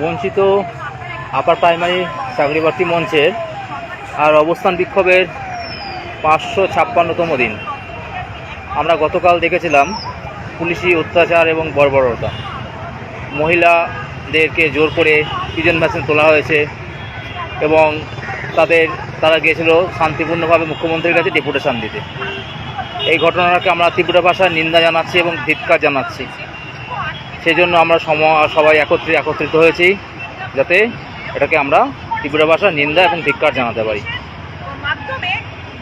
বঞ্চিত upper primary চাকরি প্রার্থী মঞ্চের আর অবস্থান বিক্ষোভের পাঁচশো ছাপ্পান্নতম দিন। আমরা গতকাল দেখেছিলাম পুলিশি অত্যাচার এবং বর্বরতা। মহিলাদেরকে জোর করে পিজন ম্যাচেন তোলা হয়েছে এবং তাদের, তারা গিয়েছিল শান্তিপূর্ণভাবে মুখ্যমন্ত্রীর কাছে ডেপুটেশন দিতে। এই ঘটনাকে আমরা তীব্র ভাষায় নিন্দা জানাচ্ছি এবং ধিক্কার জানাচ্ছি। সেজন্য আমরা সম, সবাই একত্রে, একত্রিত হয়েছি যাতে এটাকে আমরা ত্রিপুরা ভাষায় নিন্দা এবং ধিক্কার জানাতে পারি।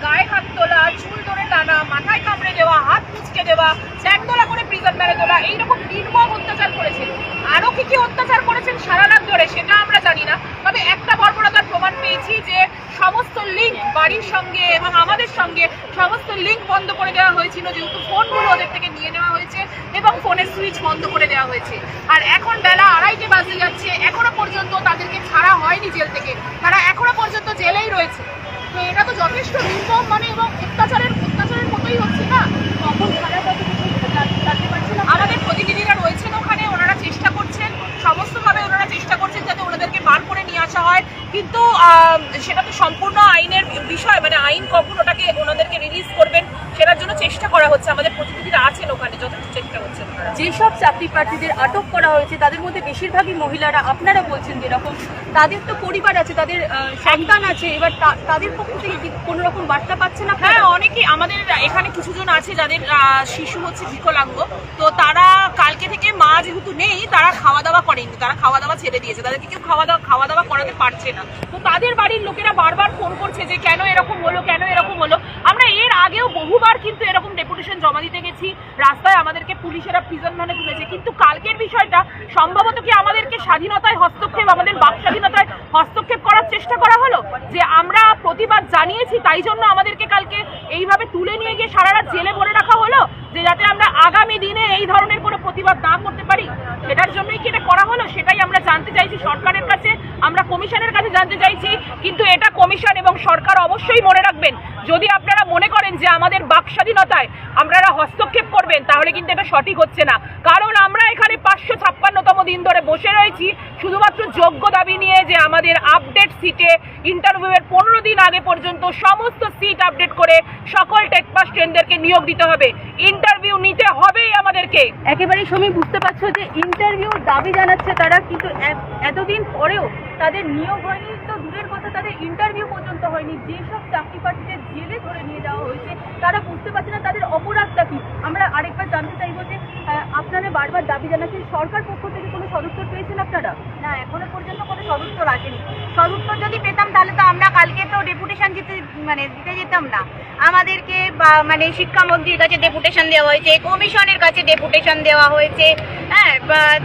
গায়ে হাত তোলা, চুল ধরে মাথায় দেওয়া, হাত দেওয়া তোলা করে তোলা অত্যাচার করেছেন। আরও কি কি অত্যাচার করেছেন ধরে সেটা আমরা জানি না। তবে একটা প্রমাণ পেয়েছি যে সমস্ত লিঙ্ক বাড়ির সঙ্গে এবং আমাদের সঙ্গে সমস্ত লিঙ্ক বন্ধ করে দেওয়া হয়েছিল, যেহেতু ফোনগুলো ওদের থেকে নিয়ে নেওয়া হয়েছে এবং ফোনের সুইচ বন্ধ করে দেওয়া হয়েছে। আর এখন বেলা আড়াইটে বাজে যাচ্ছে, এখনও পর্যন্ত তাদেরকে ছাড়া হয়নি জেল থেকে। তারা এখনও পর্যন্ত জেলেই রয়েছে। তো এটা তো যথেষ্ট নির্মম মানে এবং অত্যাচারের অত্যাচারের মতোই হচ্ছে না তখন খারাপ হয়তো কিছু জান- জানতে পারছি না। আমাদের প্রতিনিধিরা রয়েছেন ওখানে ওনারা চেষ্টা করছেন সমস্তভাবে ওনারা চেষ্টা করছেন যাতে ওনাদেরকে বার করে নিয়ে আসা হয় কিন্তু সেটা তো সম্পূর্ণ আইনের বিষয় মানে আইন কখন ওটাকে ওনাদেরকে রিলিজ করবেন সেটার জন্য চেষ্টা করা হচ্ছে আমাদের প্রতিনিধিরা আছেন ওখানে যথেষ্ট চেষ্টা ওনারা। যেসব চাকরি প্রার্থীদের আটক করা হয়েছে তাদের মধ্যে বেশিরভাগই মহিলারা আপনারা বলছেন যেরকম তাদের তো পরিবার আছে তাদের সন্তান আছে এবার তাদের পক্ষ থেকে কি কোনো রকম বার্তা পাচ্ছে না হ্যাঁ আপনারা অনেকে আমাদের এখানে কিছুজন আছে যাদের শিশু হচ্ছে বিকলাঙ্গ তো যেহেতু নেই, তারা খাওয়া দাওয়া করেনি তারা খাওয়া দাওয়া ছেড়ে দিয়েছে। তাদেরকে কেউ খাওয়া দাওয়া খাওয়া দাওয়া করাতে পারছে না। তো তাদের বাড়ির লোকেরা বারবার ফোন করছে যে, কেন এরকম হলো? কেন এরকম হলো? আমরা এর আগেও বহুবার কিন্তু এরকম ডেপুটেশন জমা দিতে গেছি। রাস্তায় আমাদেরকে পুলিশেরা প্রিজন ভ্যানে তুলেছে। কিন্তু কালকের বিষয়টা সম্ভবত কি আমাদেরকে স্বাধীনতায় হস্তক্ষেপ, আমাদের বাক স্বাধীনতায় হস্তক্ষেপ করার চেষ্টা করা হলো? যে আমরা প্রতিবাদ জানিয়েছি, তাই জন্য আমাদেরকে কালকে এইভাবে তুলে নিয়ে গিয়ে সারা রাত জেলে ভরে রাখা হলো? যে যাতে আমরা আগামী দিনে এই ধরনের কোনো প্রতিবাদ না করতে পারি, সেটার জন্যই কি এটা করা হলো? সেটাই আমরা জানতে চাইছি সরকারের কাছে। আমরা কমিশনের কাছে জানতে চাইছি, কিন্তু এটা কমিশন এবং সরকার অবশ্যই মনে রাখবেন। যদি আপনারা মনে করেন যে আমাদের বাক স্বাধীনতায় আপনারা হস্তক্ষেপ করবেন, তাহলে কিন্তু এটা সঠিক হচ্ছে না। কারণ আমরা এখানে পাঁচশো ছাপ্পান্নতম দিন ধরে বসে রয়েছি, শুধুমাত্র যোগ্য দাবি নিয়ে যে আমাদের আপডেট সিটে ইন্টারভিউয়ের পনেরো দিন আগে পর্যন্ত সমস্ত সিট আপডেট করে সকল টেক পাস ট্রেনদেরকে নিয়োগ দিতে হবে। ইন্টারভিউ নিতে হবেই আমাদেরকে। একেবারেই সময় বুঝতে পারছ যে ইন্টারভিউ দাবি জানাচ্ছে তারা, কিন্তু এতদিন পরেও তাদের নিয়োগ হয়নি, তো দূরের কথা, তাদের ইন্টারভিউ পর্যন্ত হয়নি। যেসব চাকরি প্রার্থীদের জেলে ধরে নিয়ে যাওয়া হয়েছে, তারা বুঝতে পারছে না তাদের অপরাধটা কি। আমরা আরেকবার জানতে চাইব যে আপনারা বারবার দাবি জানাচ্ছেন, সরকার পক্ষ থেকে সদুত্তর পেয়েছেন আপনারা? না, এখনও পর্যন্ত কোনো সদুত্তর আসেনি। সদুত্তর যদি পেতাম, তাহলে তো আমরা কালকে তো ডেপুটেশন দিতে মানে দিতে যেতাম না। আমাদেরকে বা মানে শিক্ষামন্ত্রীর কাছে ডেপুটেশন দেওয়া হয়েছে, কমিশনের কাছে ডেপুটেশন দেওয়া হয়েছে হ্যাঁ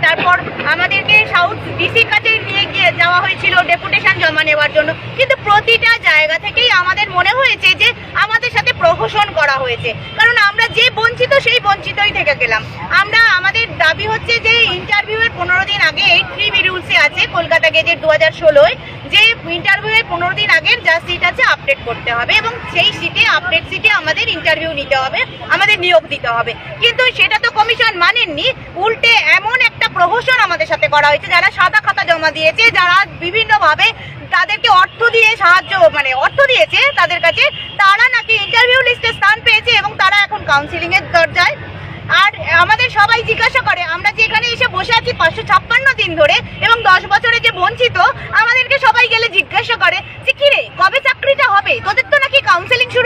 তারপর আমাদেরকে সাউথ ডিসির কাছে নিয়ে গিয়ে যাওয়া হয়েছিল ডেপুটেশন জমা নেওয়ার জন্য। কিন্তু প্রতিটা জায়গা থেকেই আমাদের মনে হয়েছে যে আমাদের সাথে প্রহসন করা হয়েছে। কারণ আমরা যে বঞ্চিত, সেই বঞ্চিতই থেকে গেলাম। আমরা আমাদের দাবি হচ্ছে যে ইন্টারভিউয়ের পনেরো দিন আগে এই থ্রি বি রুলসে আছে, কলকাতা গেজেট দু হাজার ষোলোয়। যে ইন্টারভিউয়ের পনেরো দিন আগের যা সিট আছে আপডেট করতে হবে এবং সেই সিটে আপডেট সিটে আমাদের ইন্টারভিউ নিতে হবে, আমাদের নিয়োগ দিতে হবে। কিন্তু সেটা তো কমিশন মানেননি, উল্টে এমন একটা প্রহসন আমাদের সাথে করা হয়েছে, যারা সাদা খাতা জমা দিয়েছে, যারা বিভিন্নভাবে তাদেরকে অর্থ দিয়ে সাহায্য মানে অর্থ দিয়েছে তাদের কাছে, তারা নাকি ইন্টারভিউ লিস্টে স্থান পেয়েছে এবং তারা এখন কাউন্সিলিং এর দরজায় সবাই জিজ্ঞাসা করে, আমরা যে এখানে এসে বসে আছি পাঁচশো ছাপ্পান্ন দিন ধরে এবং দশ বছরে যে বঞ্চিত, আমাদেরকে সবাই গেলে জিজ্ঞাসা করে যে, কিরে, কবে চাকরিটা হবে? তোদের তো নাকি কাউন্সেলিং শুরু